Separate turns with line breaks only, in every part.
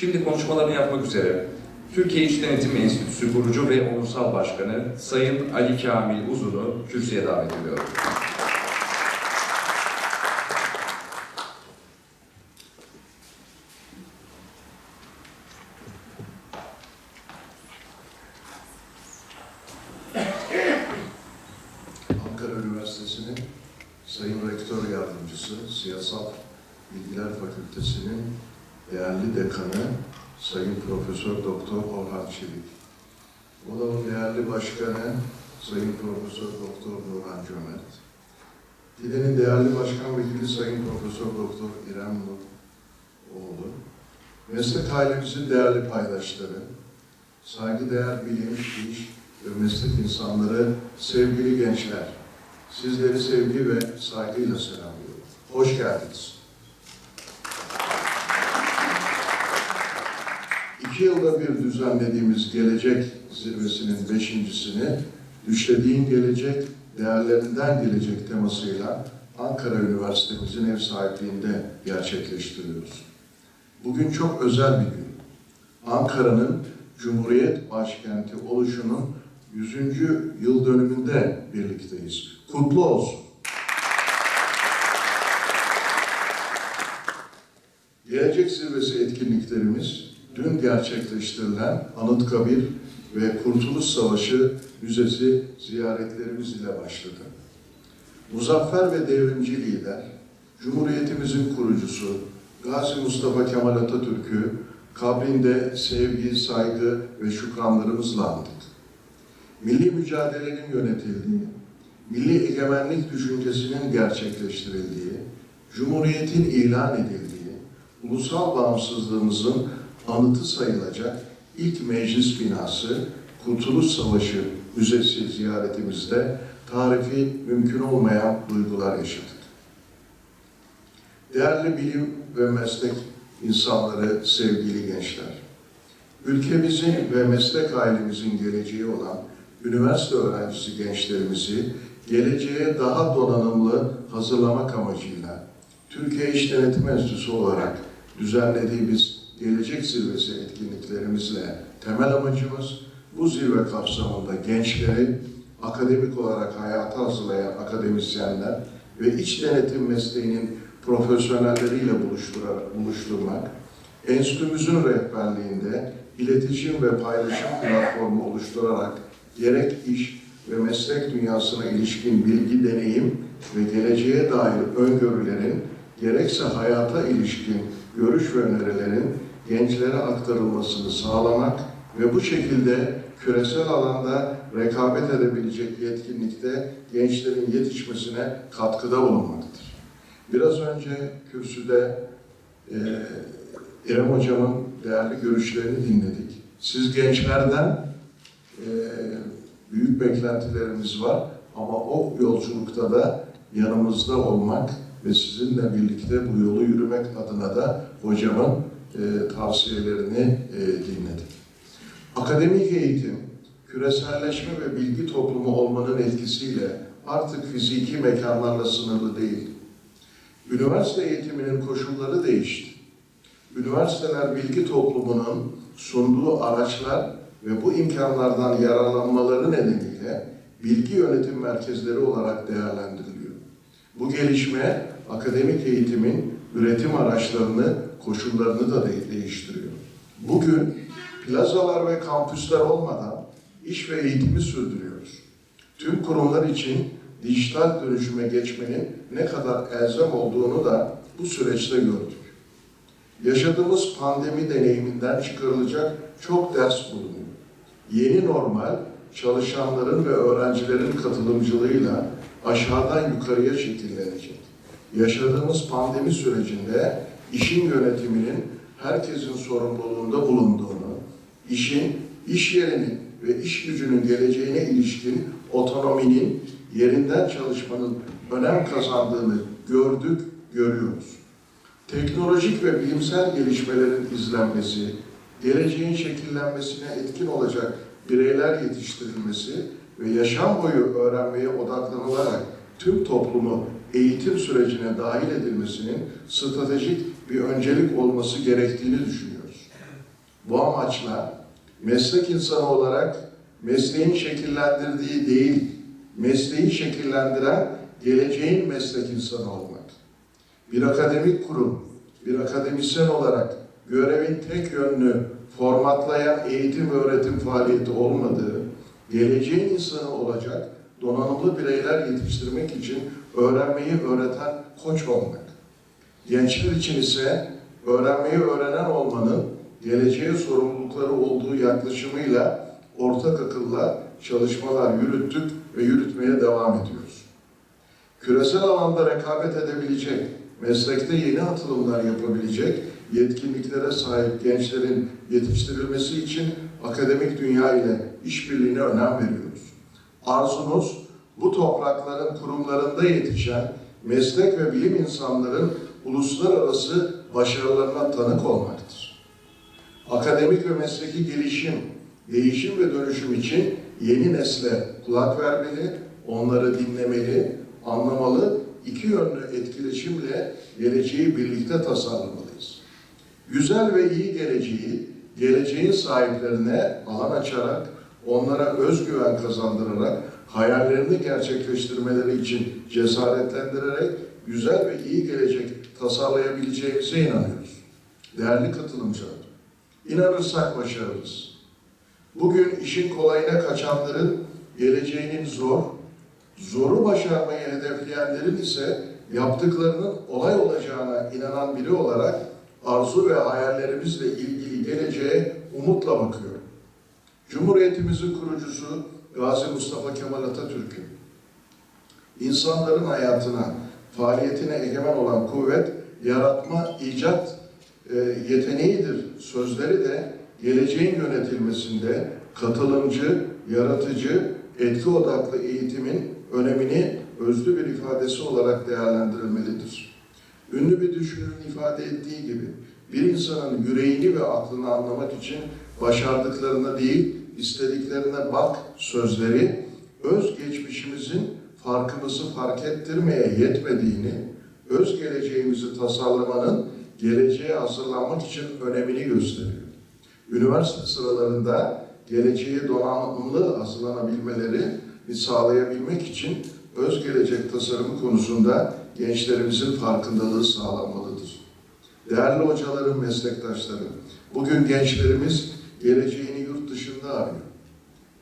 Şimdi konuşmalarını yapmak üzere Türkiye İş Denetim Enstitüsü kurucu ve onursal başkanı Sayın Ali Kamil Uzun'u kürsüye davet ediyorum.
Ankara Üniversitesi'nin Sayın Rektör Yardımcısı, Siyasal Bilgiler Fakültesi'nin dekanı Sayın Profesör Doktor Orhan Çelik. Odamın değerli başkanı Sayın Profesör Doktor Nurhan Cömert. Dilenin değerli başkan vekili Sayın Profesör Doktor İrem oğlu. Meslek ailemizin değerli paydaşları, saygıdeğer bilim, iş ve meslek insanları, sevgili gençler, sizleri sevgi ve saygıyla selamlıyorum. Hoş geldiniz. İki yılda bir düzenlediğimiz Gelecek Zirvesi'nin beşincisini Düşlediğin Gelecek, Değerlerinden Gelecek temasıyla Ankara Üniversitemizin ev sahipliğinde gerçekleştiriyoruz. Bugün çok özel bir gün. Ankara'nın Cumhuriyet başkenti oluşunun 100. yıl dönümünde birlikteyiz. Kutlu olsun. Gelecek Zirvesi etkinliklerimiz dün gerçekleştirilen Anıtkabir ve Kurtuluş Savaşı Müzesi ziyaretlerimiz ile başladı. Muzaffer ve devrimci lider, Cumhuriyetimizin kurucusu Gazi Mustafa Kemal Atatürk'ü kabrinde sevgi, saygı ve şükranlarımızla andık. Milli mücadelenin yönetildiği, milli egemenlik düşüncesinin gerçekleştirildiği, Cumhuriyetin ilan edildiği, ulusal bağımsızlığımızın anıtı sayılacak ilk meclis binası Kurtuluş Savaşı Müzesi ziyaretimizde tarifi mümkün olmayan duygular yaşadık. Değerli bilim ve meslek insanları, sevgili gençler, ülkemizin ve meslek ailemizin geleceği olan üniversite öğrencisi gençlerimizi geleceğe daha donanımlı hazırlamak amacıyla Türkiye İş Denetim Enstitüsü olarak düzenlediğimiz Gelecek Zirvesi etkinliklerimizle temel amacımız bu zirve kapsamında gençleri akademik olarak hayata hazırlayan akademisyenler ve iç denetim mesleğinin profesyonelleriyle buluşturmak, enstitümüzün rehberliğinde iletişim ve paylaşım platformu oluşturarak gerek iş ve meslek dünyasına ilişkin bilgi, deneyim ve geleceğe dair öngörülerin gerekse hayata ilişkin görüş ve önerilerin gençlere aktarılmasını sağlamak ve bu şekilde küresel alanda rekabet edebilecek yetkinlikte gençlerin yetişmesine katkıda bulunmaktır. Biraz önce kürsüde e, İrem Hocam'ın değerli görüşlerini dinledik. Siz gençlerden e, büyük beklentilerimiz var ama o yolculukta da yanımızda olmak ve sizinle birlikte bu yolu yürümek adına da hocamın e, tavsiyelerini e, dinledik. Akademik eğitim, küreselleşme ve bilgi toplumu olmanın etkisiyle artık fiziki mekanlarla sınırlı değil. Üniversite eğitiminin koşulları değişti. Üniversiteler bilgi toplumunun sunduğu araçlar ve bu imkanlardan yararlanmaları nedeniyle bilgi yönetim merkezleri olarak değerlendiriliyor. Bu gelişme akademik eğitimin üretim araçlarını, koşullarını da de- değiştiriyor. Bugün plazalar ve kampüsler olmadan iş ve eğitimi sürdürüyoruz. Tüm kurumlar için dijital dönüşüme geçmenin ne kadar elzem olduğunu da bu süreçte gördük. Yaşadığımız pandemi deneyiminden çıkarılacak çok ders bulunuyor. Yeni normal, çalışanların ve öğrencilerin katılımcılığıyla aşağıdan yukarıya şekillenecek. Yaşadığımız pandemi sürecinde işin yönetiminin herkesin sorumluluğunda bulunduğunu, işin, iş yerinin ve iş gücünün geleceğine ilişkin otonominin, yerinden çalışmanın önem kazandığını gördük, görüyoruz. Teknolojik ve bilimsel gelişmelerin izlenmesi, geleceğin şekillenmesine etkin olacak bireyler yetiştirilmesi ve yaşam boyu öğrenmeye odaklanılarak tüm toplumu eğitim sürecine dahil edilmesinin stratejik bir öncelik olması gerektiğini düşünüyoruz. Bu amaçla meslek insanı olarak mesleğin şekillendirdiği değil, mesleği şekillendiren geleceğin meslek insanı olmak. Bir akademik kurum, bir akademisyen olarak görevin tek yönlü formatlayan eğitim ve öğretim faaliyeti olmadığı, geleceğin insanı olacak donanımlı bireyler yetiştirmek için öğrenmeyi öğreten koç olmak. Gençler için ise öğrenmeyi öğrenen olmanın geleceğe sorumlulukları olduğu yaklaşımıyla ortak akılla çalışmalar yürüttük ve yürütmeye devam ediyoruz. Küresel alanda rekabet edebilecek, meslekte yeni atılımlar yapabilecek yetkinliklere sahip gençlerin yetiştirilmesi için akademik dünya ile işbirliğine önem veriyoruz. Arzumuz bu toprakların kurumlarında yetişen meslek ve bilim insanların uluslararası başarılarına tanık olmaktır. Akademik ve mesleki gelişim, değişim ve dönüşüm için yeni nesle kulak vermeli, onları dinlemeli, anlamalı, iki yönlü etkileşimle geleceği birlikte tasarlamalıyız. Güzel ve iyi geleceği, geleceğin sahiplerine alan açarak, onlara özgüven kazandırarak, hayallerini gerçekleştirmeleri için cesaretlendirerek güzel ve iyi gelecek tasarlayabileceğimize inanıyoruz. Değerli katılımcılar, inanırsak başarırız. Bugün işin kolayına kaçanların geleceğinin zor, zoru başarmayı hedefleyenlerin ise yaptıklarının olay olacağına inanan biri olarak arzu ve hayallerimizle ilgili geleceğe umutla bakıyorum. Cumhuriyetimizin kurucusu Gazi Mustafa Kemal Atatürk'ün insanların hayatına, faaliyetine egemen olan kuvvet, yaratma, icat e, yeteneğidir. Sözleri de geleceğin yönetilmesinde katılımcı, yaratıcı, etki odaklı eğitimin önemini özlü bir ifadesi olarak değerlendirilmelidir. Ünlü bir düşünürün ifade ettiği gibi bir insanın yüreğini ve aklını anlamak için başardıklarına değil, istediklerine bak sözleri öz geçmişimizin farkımızı fark ettirmeye yetmediğini, öz geleceğimizi tasarlamanın geleceğe hazırlanmak için önemini gösteriyor. Üniversite sıralarında geleceğe donanımlı hazırlanabilmeleri sağlayabilmek için öz gelecek tasarımı konusunda gençlerimizin farkındalığı sağlanmalıdır. Değerli hocalarım, meslektaşlarım, bugün gençlerimiz geleceğini yurt dışında arıyor.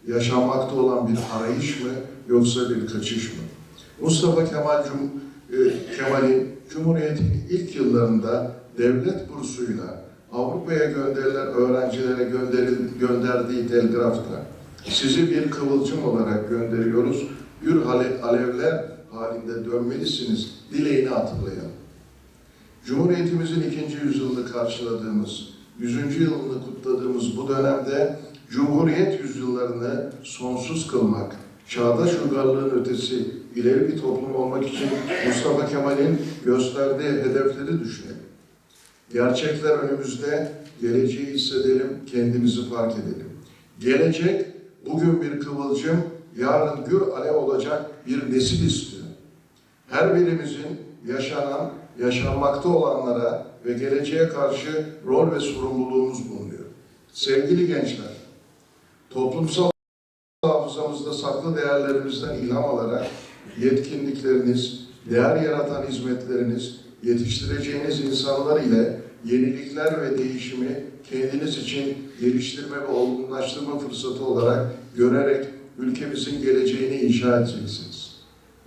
Yaşanmakta olan bir arayış mı yoksa bir kaçış mı? Mustafa Kemal Cum e, Kemal'in Cumhuriyet'in ilk yıllarında devlet bursuyla Avrupa'ya gönderilen öğrencilere gönderil, gönderdiği telgrafta sizi bir kıvılcım olarak gönderiyoruz. Gür ale- alevler halinde dönmelisiniz dileğini hatırlayalım. Cumhuriyetimizin ikinci yüzyılını karşıladığımız, yüzüncü yılını kutladığımız bu dönemde Cumhuriyet yüzyıllarını sonsuz kılmak, çağdaş uygarlığın ötesi ileri bir toplum olmak için Mustafa Kemal'in gösterdiği hedefleri düşünelim. Gerçekler önümüzde, geleceği hissedelim, kendimizi fark edelim. Gelecek bugün bir kıvılcım, yarın gür alev olacak bir nesil istiyor. Her birimizin yaşanan, yaşanmakta olanlara ve geleceğe karşı rol ve sorumluluğumuz bulunuyor. Sevgili gençler, toplumsal hafızamızda saklı değerlerimizden ilham alarak yetkinlikleriniz, değer yaratan hizmetleriniz, yetiştireceğiniz insanlar ile yenilikler ve değişimi kendiniz için geliştirme ve olgunlaştırma fırsatı olarak görerek ülkemizin geleceğini inşa edeceksiniz.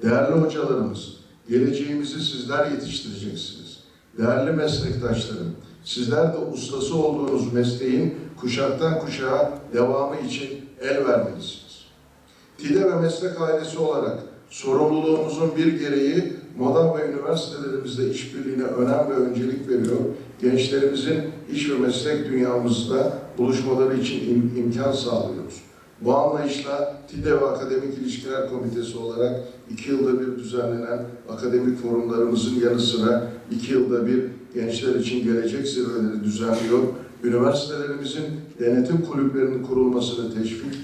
Değerli hocalarımız, geleceğimizi sizler yetiştireceksiniz. Değerli meslektaşlarım, sizler de ustası olduğunuz mesleğin kuşaktan kuşağa devamı için el vermelisiniz. TİDE ve meslek ailesi olarak sorumluluğumuzun bir gereği moda ve üniversitelerimizde işbirliğine önem ve öncelik veriyor. Gençlerimizin iş ve meslek dünyamızda buluşmaları için im- imkan sağlıyoruz. Bu anlayışla TİDE Akademik İlişkiler Komitesi olarak iki yılda bir düzenlenen akademik forumlarımızın yanı sıra iki yılda bir gençler için gelecek zirveleri düzenliyor. Üniversitelerimizin denetim kulüplerinin kurulmasını teşvik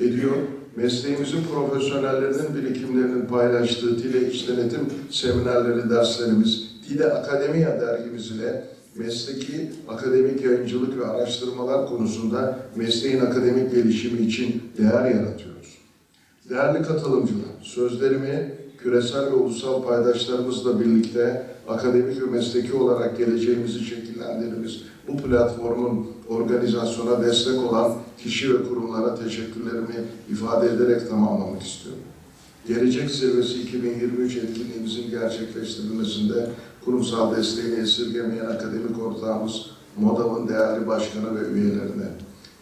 ediyor. Mesleğimizin profesyonellerinin birikimlerinin paylaştığı TİDE İç Denetim seminerleri, derslerimiz, TİDE Akademiya dergimiz ile mesleki, akademik yayıncılık ve araştırmalar konusunda mesleğin akademik gelişimi için değer yaratıyoruz. Değerli katılımcılar, sözlerimi küresel ve ulusal paydaşlarımızla birlikte akademik ve mesleki olarak geleceğimizi şekillendirdiğimiz bu platformun organizasyona destek olan kişi ve kurumlara teşekkürlerimi ifade ederek tamamlamak istiyorum. Gelecek Zirvesi 2023 etkinliğimizin gerçekleştirilmesinde kurumsal desteğini esirgemeyen akademik ortağımız MODAV'ın değerli başkanı ve üyelerine,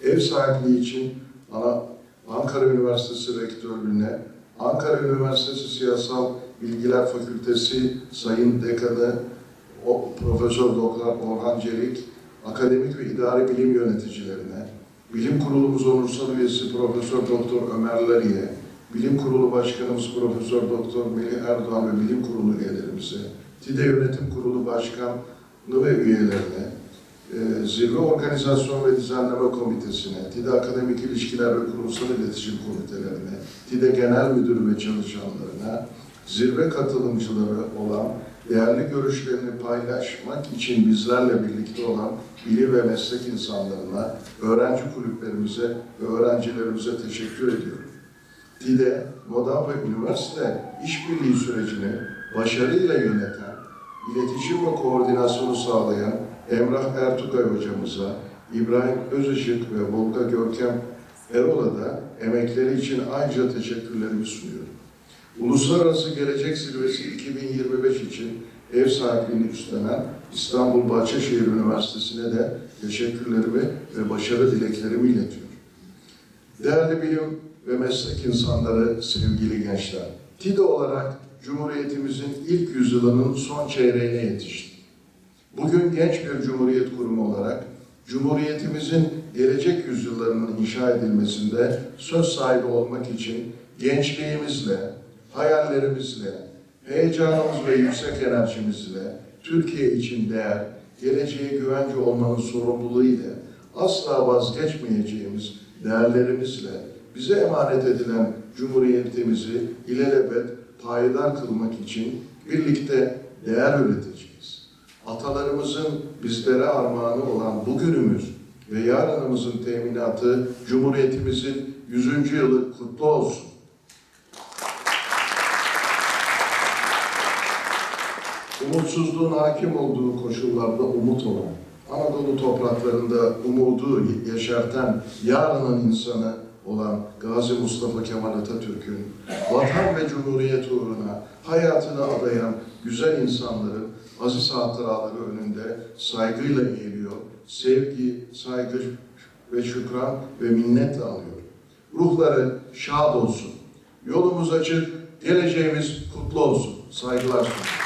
ev sahipliği için Ankara Üniversitesi Rektörlüğüne, Ankara Üniversitesi Siyasal Bilgiler Fakültesi Sayın Dekanı Profesör Doktor Orhan Celik, akademik ve idari bilim yöneticilerine, Bilim Kurulumuz Onursal Üyesi Profesör Doktor Ömer Lariye, Bilim Kurulu Başkanımız Profesör Doktor Melih Erdoğan ve Bilim Kurulu üyelerimize, TİDE Yönetim Kurulu Başkanı ve üyelerine, e, Zirve Organizasyon ve Düzenleme Komitesi'ne, TİDE Akademik İlişkiler ve Kurumsal İletişim Komitelerine, TİDE Genel Müdürü ve çalışanlarına, zirve katılımcıları olan değerli görüşlerini paylaşmak için bizlerle birlikte olan bilim ve meslek insanlarına, öğrenci kulüplerimize ve öğrencilerimize teşekkür ediyorum. TİDE, MODA ve üniversite işbirliği sürecini başarıyla yöneten, iletişim ve koordinasyonu sağlayan Emrah Ertugay hocamıza, İbrahim Özışık ve Volga Görkem Erol'a da emekleri için ayrıca teşekkürlerimi sunuyorum. Uluslararası Gelecek Zirvesi 2025 için ev sahipliğini üstlenen İstanbul Bahçeşehir Üniversitesi'ne de teşekkürlerimi ve başarı dileklerimi iletiyorum. Değerli bilim ve meslek insanları, sevgili gençler, TİDE olarak Cumhuriyetimizin ilk yüzyılının son çeyreğine yetiştik. Bugün genç bir cumhuriyet kurumu olarak Cumhuriyetimizin gelecek yüzyıllarının inşa edilmesinde söz sahibi olmak için gençliğimizle, hayallerimizle, heyecanımız ve yüksek enerjimizle Türkiye için değer, geleceğe güvence olmanın sorumluluğuyla asla vazgeçmeyeceğimiz değerlerimizle bize emanet edilen Cumhuriyetimizi ilelebet payidar kılmak için birlikte değer üreteceğiz. Atalarımızın bizlere armağanı olan bugünümüz ve yarınımızın teminatı Cumhuriyetimizin 100. yılı kutlu olsun. Umutsuzluğun hakim olduğu koşullarda umut olan, Anadolu topraklarında umudu yaşartan yarının insanı olan Gazi Mustafa Kemal Atatürk'ün vatan ve cumhuriyet uğruna hayatını adayan güzel insanların aziz hatıraları önünde saygıyla eğiliyor, sevgi, saygı ve şükran ve minnetle alıyor. Ruhları şad olsun, yolumuz açık, geleceğimiz kutlu olsun. Saygılar sunuyorum.